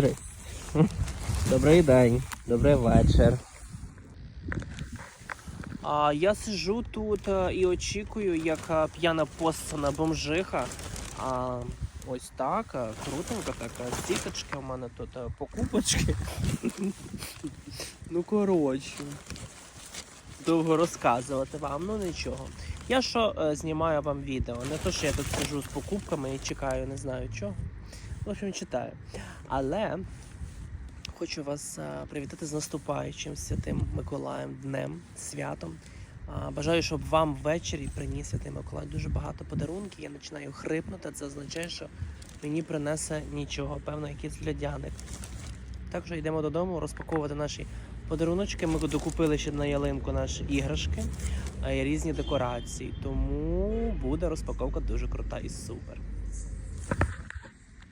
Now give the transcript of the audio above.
Хитрий. Добрий день, добрий вечір. А, я сижу тут е, і очікую, як е, п'яна постана бомжиха. А, ось так, е, крутенько, так, е, у мене тут покупочки. ну коротше. Довго розказувати вам, ну нічого. Я що знімаю вам відео, не то, що я тут сижу з покупками і чекаю, не знаю чого. В общем, читаю. Але хочу вас е, привітати з наступаючим святим Миколаєм днем, святом. Бажаю, щоб вам ввечері приніс Святий Миколай дуже багато подарунків. Я починаю хрипнути. Це означає, що мені принесе нічого, певно, якийсь льодяник. Так що йдемо додому розпаковувати наші подаруночки. Ми докупили ще на ялинку наші іграшки а й різні декорації. Тому буде розпаковка дуже крута і супер.